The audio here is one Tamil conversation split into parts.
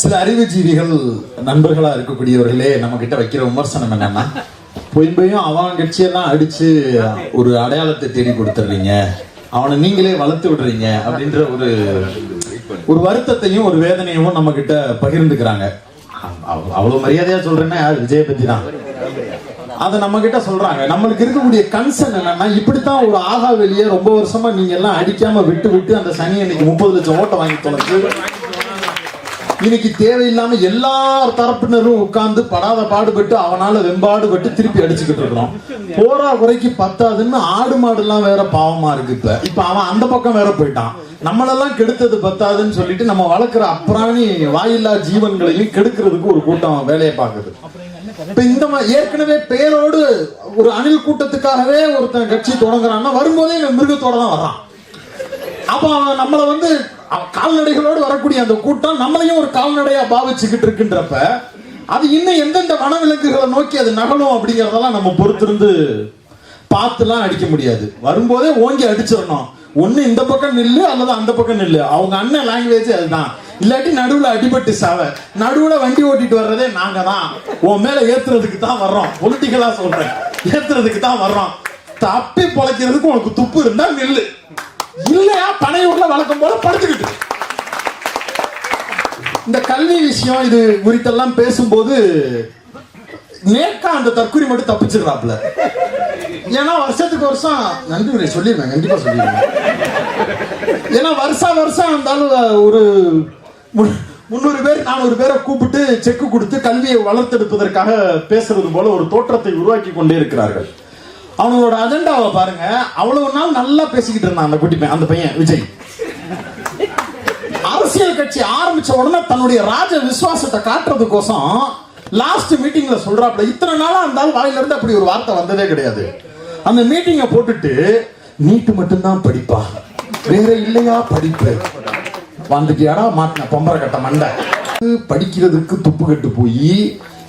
சில அறிவுஜீவிகள் நண்பர்களா இருக்கக்கூடியவர்களே நம்ம கிட்ட வைக்கிற விமர்சனம் என்னன்னா பொய்மையும் அவன் கட்சியெல்லாம் அடிச்சு ஒரு அடையாளத்தை தேடி கொடுத்துடுறீங்க. அவனை நீங்களே வளர்த்து விடுறீங்க அப்படின்ற ஒரு ஒரு வருத்தத்தையும் ஒரு வேதனையும் நம்ம கிட்ட பகிர்ந்துக்கிறாங்க அவ்வளவு மரியாதையா சொல்றேன்னா யார்? விஜய பத்தி தான் அதை நம்ம கிட்ட சொல்றாங்க. நம்மளுக்கு இருக்கக்கூடிய கன்சர்ன் என்னன்னா இப்படித்தான் ஒரு ஆகா வெளியே ரொம்ப வருஷமா நீங்க எல்லாம் அடிக்காம விட்டு விட்டு அந்த சனி இன்னைக்கு முப்பது லட்சம் ஓட்டை வாங்கி தொலைச்சு இன்னைக்கு தேவையில்லாம எல்லா தரப்பினரும் உட்கார்ந்து படாத பாடுபட்டு அவனால வெம்பாடுபட்டு திருப்பி அடிச்சுக்கிட்டு இருக்கிறோம். போரா குறைக்கு பத்தாதுன்னு ஆடு மாடு எல்லாம் வேற பாவமா இருக்கு இப்ப. இப்ப அவன் அந்த பக்கம் வேற போயிட்டான். நம்மளெல்லாம் கெடுத்தது பத்தாதுன்னு சொல்லிட்டு நம்ம வளர்க்குற அப்ராணி வாயில்லா ஜீவன்களையும் கெடுக்கிறதுக்கு ஒரு கூட்டம் வேலையை பார்க்குது. இப்ப இந்த ஏற்கனவே பேரோடு ஒரு அணில் கூட்டத்துக்காகவே ஒருத்தன் கட்சி தொடங்குறான்னா வரும்போதே இவன் மிருகத்தோட தான் வர்றான். அப்போ நம்மளை வந்து கால்நடைகளோடு வரக்கூடிய அந்த கூட்டம் நம்மளையும் ஒரு கால்நடையா பாவிச்சுக்கிட்டு இருக்குன்றப்ப அது இன்னும் எந்தெந்த வனவிலங்குகளை நோக்கி அது நகலும் அப்படிங்கிறதெல்லாம் நம்ம பொறுத்திருந்து பார்த்துலாம் அடிக்க முடியாது. வரும்போதே ஓங்கி அடிச்சிடணும். ஒன்று இந்த பக்கம் நில்லு அல்லது அந்த பக்கம் நில்லு. அவங்க அண்ணன் லாங்குவேஜ் அதுதான். இல்லாட்டி நடுவுல அடிபட்டு சாவ. நடுவுல வண்டி ஓட்டிட்டு வர்றதே நாங்க தான். உன் மேல ஏத்துறதுக்கு தான் வர்றோம். பொலிட்டிக்கலா சொல்றேன். ஏத்துறதுக்கு தான் வர்றோம். தப்பி பொழைக்கிறதுக்கு உனக்கு துப்பு இருந்தா நில்லு. இல்லையா? பனையூர்ல வழக்கம் போல படுத்துக்கிட்டு இந்த கல்வி விஷயம் இது குறித்தெல்லாம் பேசும்போது நேக்கா அந்த தற்குறி மட்டும் தப்பிச்சிடுறாப்ல ஏன்னா வருஷத்துக்கு வருஷம் நன்றி உரை சொல்லிடுவேன் கண்டிப்பா சொல்லிடுவேன் ஏன்னா வருஷா வருஷம் இருந்தாலும் ஒரு மு- முந்நூறு பேர் நானூறு பேரை கூப்பிட்டு செக்கு கொடுத்து கல்வியை வளர்த்தெடுப்பதற்காக பேசுறது போல ஒரு தோற்றத்தை உருவாக்கி கொண்டே இருக்கிறார்கள். அவனோட அஜெண்டாவை பாருங்க. அவ்வளவு நாள் நல்லா பேசிக்கிட்டு இருந்தான் அந்த குட்டி பையன் அந்த பையன் விஜய். அரசியல் கட்சி ஆரம்பிச்ச உடனே தன்னுடைய ராஜ விசுவாசத்தை காட்டுறதுக்கோசம் லாஸ்ட் மீட்டிங்ல சொல்றாப்ல இத்தனை நாளா அந்த ஆள் வாயில இருந்து அப்படி ஒரு வார்த்தை வந்ததே கிடையாது. அந்த மீட்டிங்கை போட்டுட்டு நீட்டு மட்டும்தான் படிப்பா. வேற இல்லையா படிப்பு? வந்துட்டியாடா மாட்டின பொம்பரை கட்ட மண்டை. படிக்கிறதுக்கு துப்பு கட்டு போய்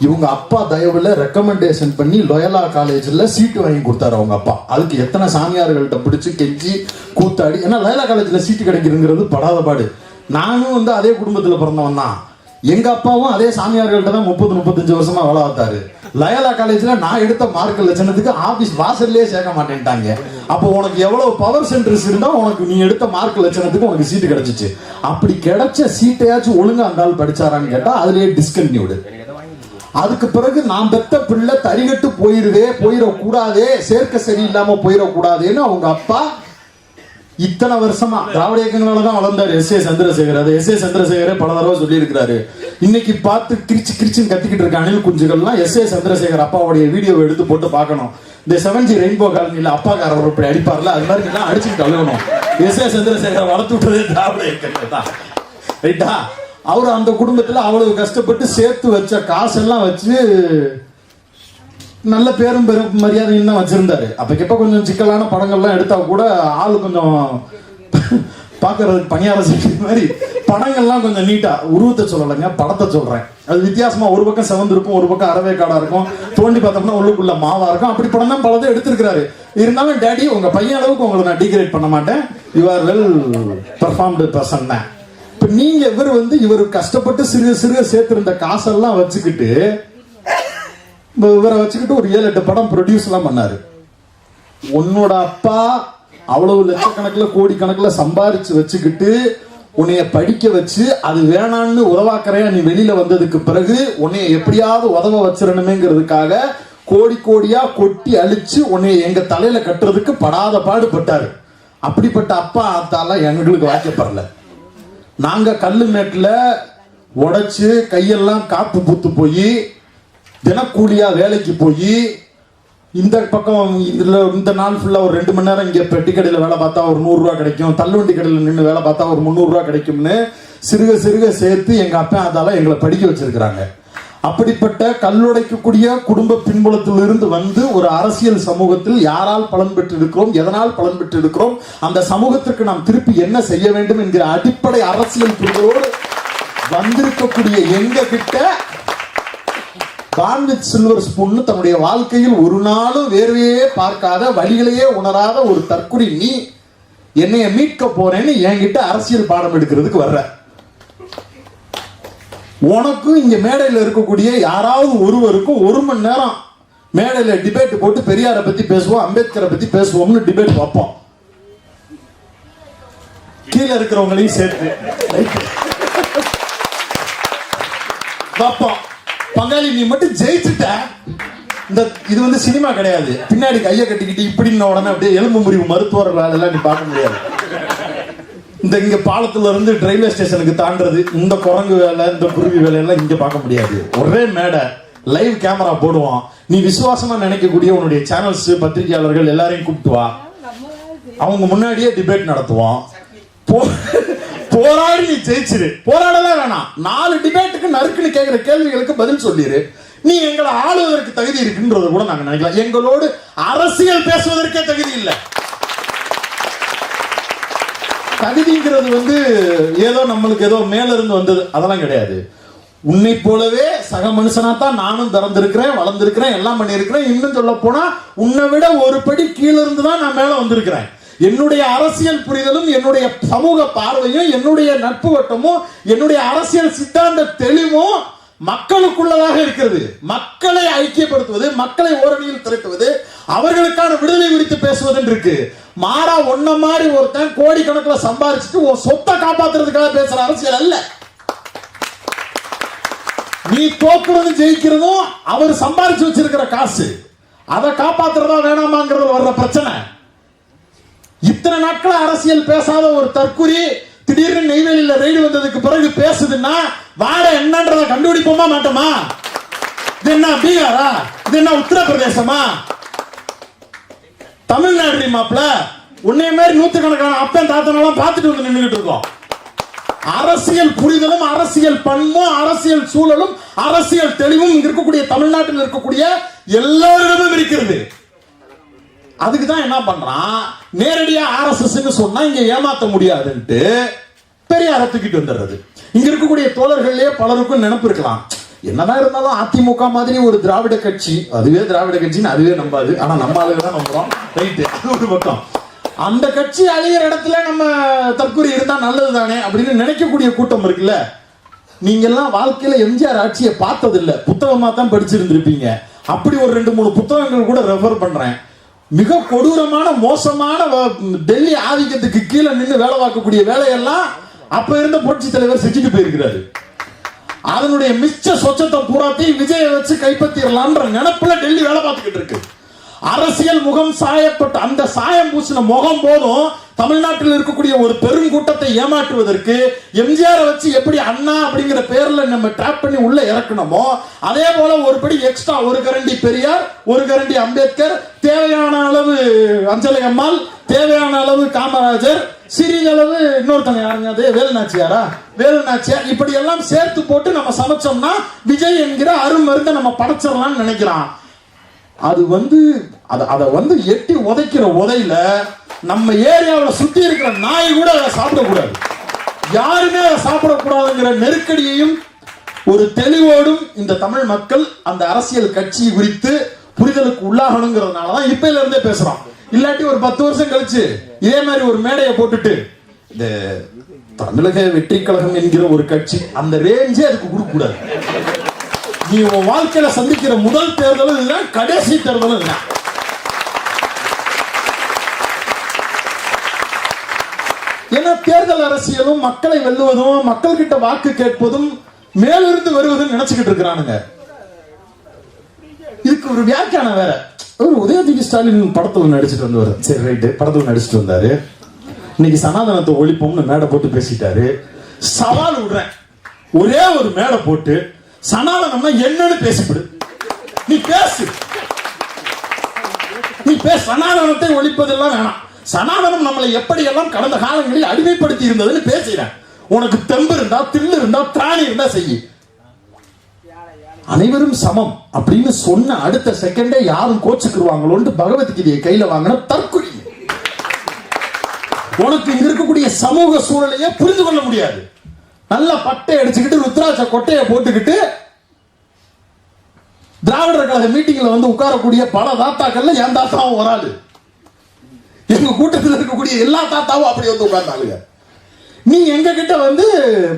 இவங்க அப்பா தயவுல ரெக்கமெண்டேஷன் பண்ணி லொயலா காலேஜ்ல சீட்டு வாங்கி கொடுத்தாரு அவங்க அப்பா. அதுக்கு எத்தனை சாமியார்கள்ட்ட பிடிச்சி கெஞ்சி கூத்தாடி ஏன்னா லொயலா காலேஜ்ல சீட்டு கிடைக்கிறதுங்கிறது படாத பாடு. நானும் வந்து அதே குடும்பத்துல பிறந்தவன் தான். எங்க அப்பாவும் அதே சாமியார்கள்ட்ட தான் முப்பது முப்பத்தஞ்சு வருஷமா வேலை பார்த்தாரு. லயலா காலேஜ்ல நான் எடுத்த மார்க் லட்சணத்துக்கு ஆபீஸ் வாசல்லே சேர்க்க மாட்டேன்ட்டாங்க. அப்போ உனக்கு எவ்வளவு பவர் சென்டர்ஸ் இருந்தா உனக்கு நீ எடுத்த மார்க் லட்சணத்துக்கு உனக்கு சீட்டு கிடைச்சிச்சு. அப்படி கிடைச்ச சீட்டையாச்சும் ஒழுங்கா அந்த ஆள் படிச்சாரான்னு கேட்டா அதுலயே டிஸ்கன்டினியூடு அதுக்கு பிறகு நான் பெத்த பிள்ளை தரிகட்டு போயிருதே போயிடக்கூடாதே சேர்க்க சரியில்லாம போயிடக்கூடாதுன்னு அவங்க அப்பா இத்தனை வருஷமா திராவிட இயக்கங்களால தான் வளர்ந்தாரு எஸ் ஏ சந்திரசேகர். அது எஸ் ஏ சந்திரசேகரே பல தடவை சொல்லியிருக்கிறாரு. இன்னைக்கு பார்த்து கிரிச்சு கிரிச்சுன்னு கத்திக்கிட்டு இருக்க அணில் குஞ்சுகள்லாம் எஸ் ஏ சந்திரசேகர் அப்பாவுடைய வீடியோவை எடுத்து போட்டு பார்க்கணும். இந்த செவன்ஜி ரெயின்போ காலனியில் அப்பாக்காரர் இப்படி அடிப்பார்ல அது மாதிரி எல்லாம் அடிச்சுட்டு கழுவணும் எஸ் ஏ சந்திரசேகர் வளர்த்து விட்டதே திராவிட இயக்கங்கள் தான். ரைட்டா? அவர் அந்த குடும்பத்தில் அவ்வளவு கஷ்டப்பட்டு சேர்த்து வச்ச காசெல்லாம் வச்சு நல்ல பேரும் பெரும் மரியாதையும் தான் வச்சிருந்தாரு. அப்பக்கப்ப கொஞ்சம் சிக்கலான படங்கள்லாம் எடுத்தா கூட ஆள் கொஞ்சம் பார்க்கறதுக்கு பணியார செட்டி மாதிரி படங்கள்லாம் கொஞ்சம் நீட்டா. உருவத்தை சொல்லலைங்க படத்தை சொல்றேன். அது வித்தியாசமா ஒரு பக்கம் செவந்து இருக்கும் ஒரு பக்கம் அரவே காடா இருக்கும். தோண்டி பார்த்தோம்னா உள்ளுக்குள்ள மாவா இருக்கும். அப்படி படம் தான் பலதை எடுத்திருக்கிறாரு. இருந்தாலும் டேடி உங்க பையன் அளவுக்கு உங்களை நான் டிகிரேட் பண்ண மாட்டேன். You are well performed person தான். இப்ப நீங்க இவர் வந்து இவர் கஷ்டப்பட்டு சிறுக சிறுக சேர்த்திருந்த காசெல்லாம் வச்சுக்கிட்டு இவரை வச்சுக்கிட்டு ஒரு ஏழு எட்டு படம் ப்ரொடியூஸ் எல்லாம் பண்ணாரு. உன்னோட அப்பா அவ்வளவு லட்சக்கணக்கில் கோடிக்கணக்கில் சம்பாரிச்சு வச்சுக்கிட்டு உன்னைய படிக்க வச்சு அது வேணான்னு உதவாக்கறையா நீ வெளியில வந்ததுக்கு பிறகு உன்னைய எப்படியாவது உதவ வச்சிடணுமேங்கிறதுக்காக கோடி கோடியா கொட்டி அழிச்சு உன்னைய எங்க தலையில கட்டுறதுக்கு படாத பாடுபட்டாரு. அப்படிப்பட்ட அப்பா அத்தாலாம் எங்களுக்கு வாய்க்கப்படல. நாங்க கல்லு மேட்டில் உடைச்சு கையெல்லாம் காப்பு பூத்து போய் தினக்கூலியா வேலைக்கு போய் இந்த பக்கம் இதில் இந்த நாள் ஃபுல்லாக ஒரு ரெண்டு மணி நேரம் இங்கே பெட்டி கடையில் வேலை பார்த்தா ஒரு நூறுரூவா கிடைக்கும் தள்ளுவண்டி கடையில் நின்று வேலை பார்த்தா ஒரு முந்நூறுரூவா கிடைக்கும்னு சிறுக சிறுக சேர்த்து எங்கள் அப்பா அதெல்லாம் எங்களை படிக்க வச்சிருக்கிறாங்க. அப்படிப்பட்ட கல்லுடைக்கக்கூடிய குடும்ப பின்புலத்திலிருந்து வந்து ஒரு அரசியல் சமூகத்தில் யாரால் பலன் பெற்றிருக்கிறோம் எதனால் பலன் பெற்றிருக்கிறோம் அந்த சமூகத்திற்கு நாம் திருப்பி என்ன செய்ய வேண்டும் என்கிற அடிப்படை அரசியல் புரிதலோடு வந்திருக்கக்கூடிய எங்க கிட்ட கான்வித் சில்வர் ஸ்பூன் தன்னுடைய வாழ்க்கையில் ஒரு நாளும் வேர்வையே பார்க்காத வழிகளையே உணராத ஒரு தற்குறி நீ என்னைய மீட்க போறேன்னு என்கிட்ட அரசியல் பாடம் எடுக்கிறதுக்கு வர்ற. உனக்கும் இங்க மேடையில் இருக்கக்கூடிய யாராவது ஒருவருக்கும் ஒரு மணி நேரம் மேடையில் டிபேட் போட்டு பெரியாரை பத்தி பேசுவோம் அம்பேத்கரை பத்தி பேசுவோம்னு டிபேட் வைப்போம். கீழே இருக்கிறவங்களையும் சேர்த்து. பார்ப்போம் வைப்போம். பங்காளி நீ மட்டும் ஜெயிச்சுட்ட. இந்த இது வந்து சினிமா கிடையாது. பின்னாடி கையை கட்டிக்கிட்டு இப்படின்னு உடனே அப்படியே எலும்பு முறிவு மருத்துவர்களால் எல்லாம் நீ பார்க்க முடியாது. இந்த இங்க பாலத்துல இருந்து ரயில்வே ஸ்டேஷனுக்கு தாண்டது இந்த குரங்கு வேலை இந்த குருவி வேலையெல்லாம் இங்க பார்க்க முடியாது. ஒரே மேடை லைவ் கேமரா போடுவோம் நீ விசுவாசமா நினைக்கக்கூடிய உன்னுடைய சேனல்ஸ் பத்திரிகையாளர்கள் எல்லாரையும் கூப்பிட்டு வா. அவங்க முன்னாடியே டிபேட் நடத்துவோம் போராடி நீ ஜெயிச்சிரு. போராடலாம் வேணாம். நாலு டிபேட்டுக்கு நறுக்குன்னு கேட்குற கேள்விகளுக்கு பதில் சொல்லிடு நீ எங்களை ஆளுவதற்கு தகுதி இருக்குன்றத கூட நாங்கள் நினைக்கலாம். எங்களோடு அரசியல் பேசுவதற்கே தகுதி இல்லை. தகுதிங்கிறது வந்து ஏதோ நம்மளுக்கு ஏதோ மேல இருந்து வந்தது. அதெல்லாம் கிடையாது. உன்னை போலவே சக மனுஷனா தான் நானும் திறந்திருக்கிறேன் வளர்ந்திருக்கிறேன் எல்லாம் பண்ணியிருக்கிறேன். இன்னும் சொல்ல போனா உன்னை விட ஒரு படி கீழே இருந்து தான் நான் மேல வந்திருக்கிறேன். என்னுடைய அரசியல் புரிதலும் என்னுடைய சமூக பார்வையும் என்னுடைய நட்பு வட்டமும் என்னுடைய அரசியல் சித்தாந்த தெளிவும் மக்களுக்குள்ளதாக இருக்கிறது. மக்களை ஐக்கியப்படுத்துவது மக்களை ஓரணியில் திரட்டுவது அவர்களுக்கான விடுதலை குறித்து பேசுவது இருக்கு. மாறா ஒன்ன மாதிரி ஒருத்தன் கோடிக்கணக்கில் சம்பாரிச்சுட்டு உன் சொத்தை காப்பாத்துறதுக்காக பேசுற அரசியல் அல்ல. நீ தோக்குறதும் ஜெயிக்கிறதும் அவர் சம்பாரிச்சு வச்சிருக்கிற காசு. அதை காப்பாத்துறதா வேணாமாங்கிறது வர்ற பிரச்சனை. இத்தனை நாட்கள் அரசியல் பேசாத ஒரு தற்குறி திடீர்னு நெய்வேலியில் ரெய்டு வந்ததுக்கு பிறகு பேசுதுன்னா என்னன்றத கண்டுபிடிப்போமா மாட்டோமா? இது என்ன பீகாரா? இது என்ன உத்தரப்பிரதேசமா? தமிழ்நாடு மாப்பிள உன்னைய மாதிரி நூத்துக்கணக்கான அப்பன் தாத்தனெல்லாம் பார்த்துட்டு வந்து நின்றுட்டு இருக்கோம். அரசியல் புரிதலும் அரசியல் பண்பும் அரசியல் சூழலும் அரசியல் தெளிவும் இங்க இருக்கக்கூடிய தமிழ்நாட்டில் இருக்கக்கூடிய எல்லாரிடமும் இருக்கிறது. அதுக்கு தான் என்ன பண்றான்? நேரடியா ஆர்எஸ்எஸ் சொன்னா இங்க ஏமாத்த முடியாதுன்ட்டு பெரியார தூக்கிட்டு வந்துடுறது. இங்க இருக்கக்கூடிய தோழர்கள்லயே பலருக்கும் நினப்பு இருக்கலாம். என்னதான் இருந்தாலும் அதிமுக மாதிரி ஒரு திராவிட கட்சி அதுவே திராவிட கட்சின்னு அதுவே நம்பாது. ஆனா நம்ம ஆளுங்க தான் நம்புறோம். ரைட்டு அது ஒரு பக்கம். அந்த கட்சி அழியிற இடத்துல நம்ம தற்கொலை இருந்தா நல்லது தானே அப்படின்னு நினைக்கக்கூடிய கூட்டம் இருக்குல்ல? நீங்க எல்லாம் வாழ்க்கையில எம்ஜிஆர் ஆட்சியை பார்த்ததில்ல. புத்தகமா தான் படிச்சிருந்திருப்பீங்க. அப்படி ஒரு ரெண்டு மூணு புத்தகங்கள் கூட ரெஃபர் பண்றேன். மிக கொடூரமான மோசமான வ- டெல்லி ஆதிக்கத்துக்கு கீழே நின்று வேலை பார்க்கக்கூடிய வேலையெல்லாம் அப்ப இருந்த புரட்சி தலைவர் செஞ்சுட்டு போயிருக்கிறாரு. அதனுடைய மிச்ச சொச்சத்தை பூராத்தையும் விஜயை வச்சு கைப்பற்றிடலான்ற நினப்புல டெல்லி வேலை பார்த்துக்கிட்டு இருக்கு. அரசியல் முகம் சாயப்பட்ட அந்த சாயம் பூசின முகம் போதும் தமிழ்நாட்டில் இருக்கக்கூடிய ஒரு பெரும் கூட்டத்தை ஏமாற்றுவதற்கு எம்ஜிஆர் வச்சு எப்படி அண்ணா அப்படிங்கிற பேர்ல நம்ம ட்ராப் பண்ணி உள்ள இறக்கணுமோ அதே போல ஒரு படி எக்ஸ்ட்ரா ஒரு கரண்டி பெரியார் ஒரு கரண்டி அம்பேத்கர் தேவையான அளவு அஞ்சலி அம்மாள் தேவையான அளவு காமராஜர் சிறிதளவு இன்னொருத்தங்க யாருங்க அது? வேலுநாச்சியாரா? வேலுநாச்சியார். இப்படி எல்லாம் சேர்த்து போட்டு நம்ம சமைச்சோம்னா விஜய் என்கிற அருமருந்தை நம்ம படைச்சிடலாம்னு நினைக்கிறான். அது வந்து அதை அதை வந்து எட்டி உதைக்கிற உதையில நம்ம ஏரியாவில் சுற்றி இருக்கிற நாய் கூட அதை சாப்பிடக்கூடாது. யாருமே அதை சாப்பிடக்கூடாதுங்கிற நெருக்கடியையும் ஒரு தெளிவோடும் இந்த தமிழ் மக்கள் அந்த அரசியல் கட்சி குறித்து புரிதலுக்கு உள்ளாகணுங்கிறதுனால தான் இப்பையில இருந்தே பேசுறோம். இல்லாட்டி ஒரு பத்து வருஷம் கழிச்சு இதே மாதிரி ஒரு மேடையை போட்டுட்டு இந்த தமிழக வெற்றி கழகம் என்கிற ஒரு கட்சி அந்த ரேஞ்சே அதுக்கு கொடுக்க கூடாது நீ உன் வாழ்க்கையில சந்திக்கிற முதல் தேர்தலும் இல்லை கடைசி தேர்தலும் இல்லை ஏன்னா தேர்தல் அரசியலும் மக்களை வெல்லுவதும் மக்கள் கிட்ட வாக்கு கேட்பதும் மேலிருந்து வருவதும் நினைச்சுக்கிட்டு இருக்கிறானுங்க. இதுக்கு ஒரு வியாக்கியானம் வேற. ஒரு உதயநிதி ஸ்டாலின் படத்துல நடிச்சிட்டு வந்தவர். சரி ரைட்டு படத்துல நடிச்சிட்டு வந்தாரு. இன்னைக்கு சனாதனத்தை ஒழிப்போம்னு மேடை போட்டு பேசிட்டாரு. சவால் விடுறேன். ஒரே ஒரு மேடை போட்டு சனாதனம்னா என்னன்னு பேசிவிடு நீ பேசு. நீ பேச. சனாதனத்தை ஒழிப்பதெல்லாம் வேணாம். சனாதனம் நம்மளை எப்படியெல்லாம் கடந்த காலங்களில் அடிமைப்படுத்தி இருந்ததுன்னு பேசுகிறேன் உனக்கு தெம்பு இருந்தா தில்லு இருந்தா திராணி இருந்தா செய்யு. அனைவரும் சமம் அப்படின்னு சொன்ன அடுத்த செகண்டே யாரும் கோச்சுக்குருவாங்களோன்னு பகவத்கீதையை கையில வாங்கின தற்கொலை உனக்கு இருக்கக்கூடிய சமூக சூழலையே புரிந்து கொள்ள முடியாது. நல்ல பட்டை அடிச்சுக்கிட்டு ருத்ராட்ச கொட்டையை போட்டுக்கிட்டு திராவிடர் கழக மீட்டிங்ல வந்து உட்காரக்கூடிய பல தாத்தாக்கள்ல என் தாத்தாவும் ஒரு ஆளு. எங்க கூட்டத்தில் இருக்கக்கூடிய எல்லா தாத்தாவும் அப்படி வந்து உட்கார்ந்தாளுங்க. நீ எங்க கிட்ட வந்து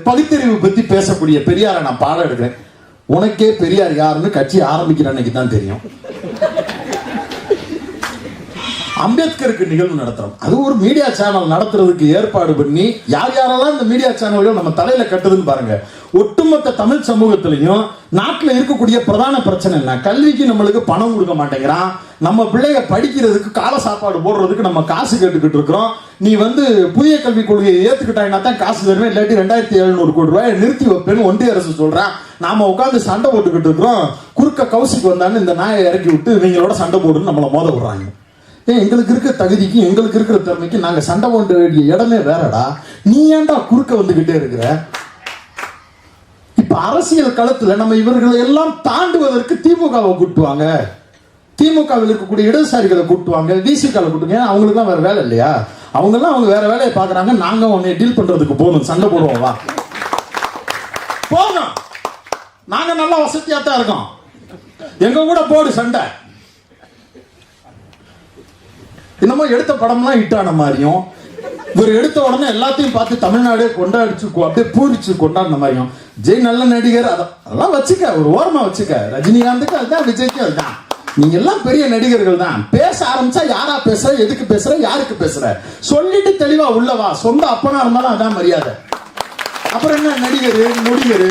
பகுத்தறிவு பத்தி பேசக்கூடிய பெரியாரை நான் பாடம் எடுக்கிறேன். உனக்கே பெரியார் யாருன்னு கட்சி ஆரம்பிக்கிற அன்னைக்கு தான் தெரியும். அம்பேத்கருக்கு நிகழ்வு நடத்துறோம் அது ஒரு மீடியா சேனல் நடத்துறதுக்கு ஏற்பாடு பண்ணி யார் யாரெல்லாம் இந்த மீடியா சேனல்களும் நம்ம தலையில கட்டுதுன்னு பாருங்க. ஒட்டுமொத்த தமிழ் சமூகத்திலையும் நாட்டில் இருக்கக்கூடிய பிரதான பிரச்சனை என்ன? கல்விக்கு நம்மளுக்கு பணம் கொடுக்க மாட்டேங்கிறான். நம்ம பிள்ளைய படிக்கிறதுக்கு கால சாப்பாடு போடுறதுக்கு நம்ம காசு கேட்டுக்கிட்டு இருக்கிறோம். நீ வந்து புதிய கல்விக் கொள்கையை ஏத்துக்கிட்டாங்கன்னா தான் காசு தருவேன். இல்லாட்டி ரெண்டாயிரத்தி எழுநூறு கோடி ரூபாய் நிறுத்தி வைப்பேன்னு ஒன்றிய அரசு சொல்றான். நாம உட்காந்து சண்டை போட்டுக்கிட்டு இருக்கிறோம். குறுக்க கவுசிக்கு வந்தான்னு இந்த நாயை இறக்கி விட்டு நீங்களோட சண்டை போடுன்னு நம்மளை மோத விடுறாங்க. ஏன் எங்களுக்கு இருக்க தகுதிக்கு எங்களுக்கு இருக்கிற திறமைக்கு நாங்கள் சண்டை போட வேண்டிய இடமே வேறடா. நீ ஏன்டா குறுக்க வந்துக்கிட்டே இருக்கிற? இப்போ அரசியல் களத்தில் நம்ம இவர்களை எல்லாம் தாண்டுவதற்கு திமுகவை கூட்டுவாங்க. திமுகவில் இருக்கக்கூடிய இடதுசாரிகளை கூட்டுவாங்க டிசிகளை கூட்டுங்க ஏன்னா அவங்களுக்கு தான் வேற வேலை இல்லையா? அவங்கெல்லாம் அவங்க வேற வேலையை பார்க்குறாங்க. நாங்க உன்னை டீல் பண்றதுக்கு போகணும். சண்டை போடுவோம் வா. போகணும் நாங்க நல்லா வசதியாக தான் இருக்கோம். எங்க கூட போடு சண்டை. என்னமோ எடுத்த படம்லாம் ஹிட் ஆன மாதிரியும் இவர் எடுத்த உடனே எல்லாத்தையும் பார்த்து தமிழ்நாடே கொண்டாடிச்சு அப்படியே பூரிச்சு கொண்டாடின மாதிரியும். ஜெய் நல்ல நடிகர் அதெல்லாம் வச்சுக்க ஒரு ஓரமா வச்சுக்க. ரஜினிகாந்துக்கு அதுதான் விஜய்க்கு அதுதான். நீங்க எல்லாம் பெரிய நடிகர்கள் தான். பேச ஆரம்பிச்சா யாரா பேசுற எதுக்கு பேசுற யாருக்கு பேசுற? சொல்லிட்டு தெளிவா உள்ளவா சொந்த அப்பனா இருந்தாலும் அதான் மரியாதை. அப்புறம் என்ன நடிகர் நொடிகர்?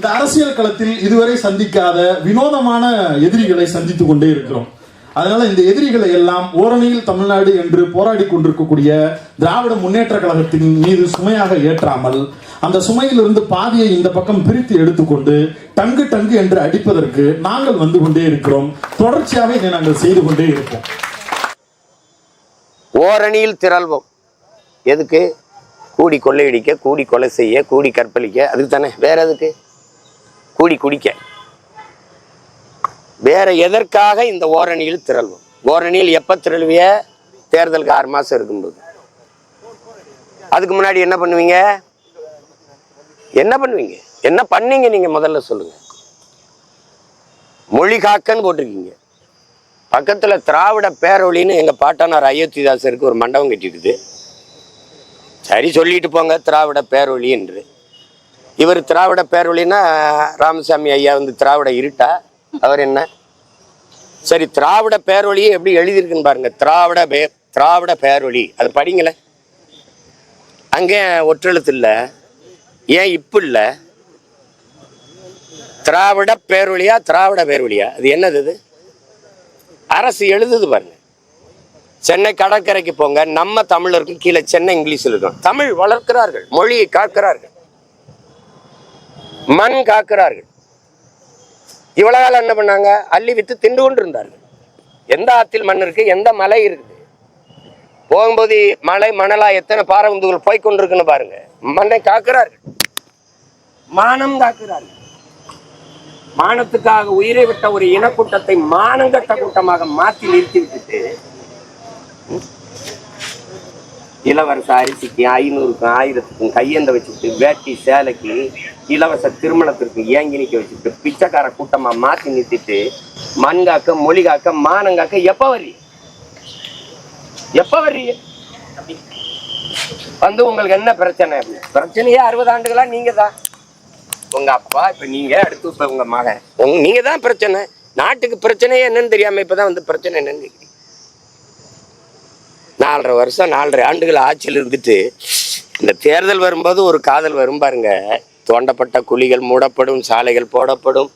இந்த அரசியல் களத்தில் இதுவரை சந்திக்காத வினோதமான எதிரிகளை சந்தித்துக் கொண்டே இருக்கிறோம். அதனால இந்த எதிரிகளை எல்லாம் ஓரணியில் தமிழ்நாடு என்று போராடி கொண்டிருக்கக்கூடிய திராவிட முன்னேற்ற கழகத்தின் மீது சுமையாக ஏற்றாமல் அந்த சுமையிலிருந்து பாதியை இந்த பக்கம் பிரித்து எடுத்துக்கொண்டு டங்கு டங்கு என்று அடிப்பதற்கு நாங்கள் வந்து கொண்டே இருக்கிறோம். தொடர்ச்சியாக இதை நாங்கள் செய்து கொண்டே இருப்போம். ஓரணியில் திரள்வோம். எதுக்கு? கூடி கொள்ளையடிக்க கூடி கொலை செய்ய கூடி கற்பழிக்க அதுக்கு தானே வேற எதுக்கு? கூடி குடிக்க. வேற எதற்காக இந்த ஓரணியில் திரள்வோம்? ஓரணியில் எப்ப திரள்விய? தேர்தலுக்கு ஆறு மாசம் இருக்கும்போது. அதுக்கு முன்னாடி என்ன பண்ணுவீங்க? என்ன பண்ணுவீங்க? என்ன பண்ணீங்க நீங்க முதல்ல சொல்லுங்க. மொழி காக்கன்னு போட்டிருக்கீங்க. பக்கத்துல திராவிட பேரொழின்னு எங்க பாட்டானார் அயோத்திதாசருக்கு ஒரு மண்டபம் கட்டிருக்குது சரி சொல்லிட்டு போங்க திராவிட பேரொழி என்று. இவர் திராவிட பேரொழின்னா ராமசாமி ஐயா வந்து திராவிட இருட்டா? அவர் என்ன? சரி திராவிட பேரொழியை எப்படி எழுதியிருக்குன்னு பாருங்க. திராவிட பே திராவிட பேரொழி. அது படிங்களேன். அங்கே ஒற்றெழுத்து இல்லை ஏன் இப்போ இல்லை திராவிட பேரொழியா திராவிட பேரொழியா? அது என்னது இது? அரசு எழுதுது பாருங்க. சென்னை கடற்கரைக்கு போங்க. நம்ம தமிழருக்கும் கீழே சென்னை இங்கிலீஷில் இருக்கும். தமிழ் வளர்க்கிறார்கள் மொழியை காக்கிறார்கள். மண் காக்கிறார்கள். இவ்வளவு காலம் என்ன பண்ணாங்க? அள்ளி வித்து திண்டு கொண்டு இருந்தார்கள் எந்த ஆத்தில் மண் இருக்கு? எந்த மலை இருக்குது? போகும்போது மலை மணலா எத்தனை பாரவுந்துகள் போய் கொண்டிருக்குன்னு பாருங்க. மண்ணை காக்கிறார்கள். மானம் காக்கிறார்கள். மானத்துக்காக உயிரை விட்ட ஒரு இனக்கூட்டத்தை மானங்கட்ட கூட்டமாக மாற்றி நிறுத்தி விட்டுட்டு இலவச அரிசிக்கு ஐநூறுக்கும் ஆயிரத்துக்கும் கையெந்த வச்சுக்கிட்டு வேட்டி சேலைக்கு இலவச திருமணத்திற்கு ஏங்கி நிற்க வச்சுட்டு பிச்சைக்கார கூட்டமா மாத்தி நிறுத்திட்டு மண் காக்க மானங்காக்க எப்போ வரி எப்போ எப்ப எப்ப வந்து உங்களுக்கு என்ன பிரச்சனை? பிரச்சனையே அறுபது ஆண்டுகளா நீங்க தான் உங்க அப்பா இப்ப நீங்க அடுத்து இப்ப உங்க மகன். உங்க நீங்க தான் பிரச்சனை. நாட்டுக்கு பிரச்சனையே என்னன்னு தெரியாம இப்பதான் வந்து பிரச்சனை என்னன்னு நாலரை வருஷம் நாலரை ஆண்டுகள் ஆட்சியில் இருந்துட்டு இந்த தேர்தல் வரும்போது ஒரு காதல் வரும் பாருங்க. தோண்டப்பட்ட குழிகள் மூடப்படும் சாலைகள் போடப்படும்.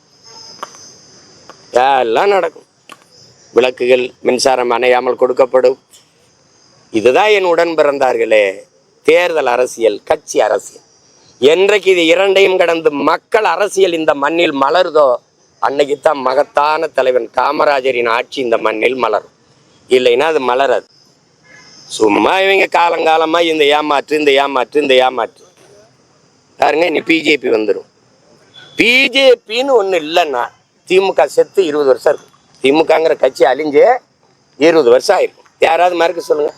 எல்லாம் நடக்கும். விளக்குகள் மின்சாரம் அணையாமல் கொடுக்கப்படும். இதுதான் என் உடன் பிறந்தார்களே தேர்தல் அரசியல் கட்சி அரசியல். என்றைக்கு இது இரண்டையும் கடந்து மக்கள் அரசியல் இந்த மண்ணில் மலருதோ அன்னைக்கு தான் மகத்தான தலைவன் காமராஜரின் ஆட்சி இந்த மண்ணில் மலரும். இல்லைன்னா அது மலராது. சும்மா இவங்க காலங்காலமாக இந்த ஏமாற்று இந்த ஏமாற்று இந்த ஏமாற்று. பாருங்க இனி பிஜேபி வந்துடும் பிஜேபின்னு ஒன்று இல்லைன்னா திமுக செத்து இருபது வருஷம் இருக்கும். திமுகங்கிற கட்சி அழிஞ்சே இருபது வருஷம் ஆயிருக்கும். யாராவது மறுக்க சொல்லுங்க.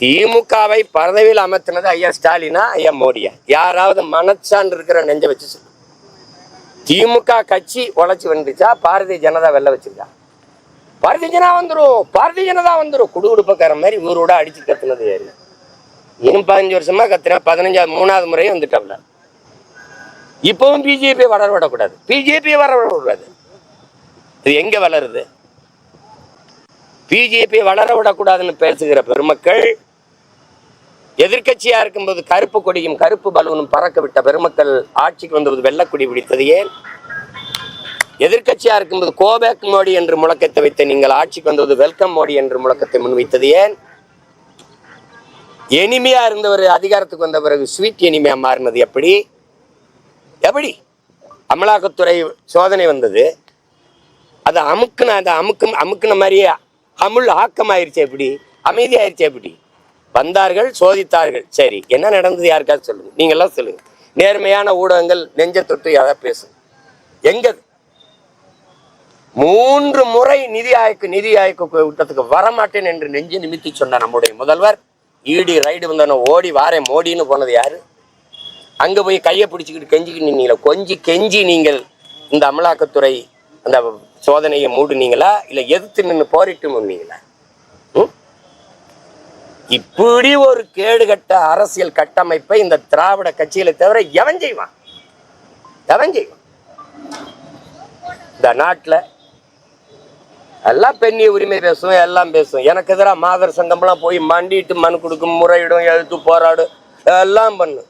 திமுகவை பதவியில் அமர்த்தினது ஐயா ஸ்டாலினா ஐயா மோடியா? யாராவது மனச்சான்று இருக்கிற நெஞ்ச வச்சு சொல்லு. திமுக கட்சி உழைச்சி வந்துச்சா பாரதிய ஜனதா வெள்ள வச்சிருக்கா? பாரதிய வந்துடும் வந்துரும் பாரதிய ஜனதா குடு குடுகுடுப்பக்கார மாதிரி ஊரோட அடிச்சு கத்துனது யாரு? இன்னும் பதினஞ்சு வருஷமா கத்துனா பதினஞ்சாவது மூணாவது முறையும் வந்துட்டாப்ல. இப்பவும் பிஜேபி வளர விடக்கூடாது. பிஜேபி வளர விடக்கூடாது. இது எங்க வளருது? பிஜேபி வளர விடக்கூடாதுன்னு பேசுகிற பெருமக்கள் எதிர்கட்சியா இருக்கும்போது கருப்பு கொடியும் கருப்பு பலூனும் பறக்க விட்ட பெருமக்கள் ஆட்சிக்கு வந்தபோது வெள்ளக்கொடி பிடித்தது ஏன்? எதிர்கட்சியாக இருக்கும்போது கோபேக் மோடி என்று முழக்கத்தை வைத்த நீங்கள் ஆட்சிக்கு வந்தது வெல்கம் மோடி என்று முழக்கத்தை முன்வைத்தது ஏன்? எனிமையா இருந்தவர் அதிகாரத்துக்கு வந்த பிறகு ஸ்வீட் எனிமையா மாறினது எப்படி? எப்படி? அமலாக்கத்துறை சோதனை வந்தது. அது அமுக்குன அந்த அமுக்கு அமுக்குன மாதிரியே அமுல் ஆக்கமாயிருச்சு எப்படி? அமைதியாயிருச்சு எப்படி? வந்தார்கள் சோதித்தார்கள். சரி என்ன நடந்தது யாருக்காவது சொல்லுங்க. நீங்கள்லாம் சொல்லுங்க. நேர்மையான ஊடகங்கள் நெஞ்ச தொட்டு யாராவது பேசும் எங்கே மூன்று முறை நிதி ஆய்க்கு நிதி ஆய்க்கு கூட்டத்துக்கு வரமாட்டேன் என்று நெஞ்சு நிமித்தி சொன்ன நம்முடைய முதல்வர் ஈடி ரைடு வந்தோன்னு ஓடி வாரேன் மோடின்னு போனது யாரு? அங்க போய் கையை பிடிச்சிக்கிட்டு கெஞ்சிக்கிட்டு நின்னீங்களா கொஞ்சி கெஞ்சி நீங்கள் இந்த அமலாக்கத்துறை அந்த சோதனையை மூடுனீங்களா? இல்லை எதிர்த்து நின்று போரிட்டு முன்னீங்களா இப்படி ஒரு கேடுகட்ட அரசியல் கட்டமைப்பை இந்த திராவிட கட்சிகளை தவிர எவன் செய்வான்? எவன் செய்வான்? இந்த நாட்டில் எல்லாம் பெண்ணிய உரிமை பேசும் எல்லாம் பேசும். எனக்கு எதிராக மாதர் சங்கம்லாம் போய் மண்டிட்டு மனு கொடுக்கும் முறையிடும் எழுத்து போராடும் எல்லாம் பண்ணும்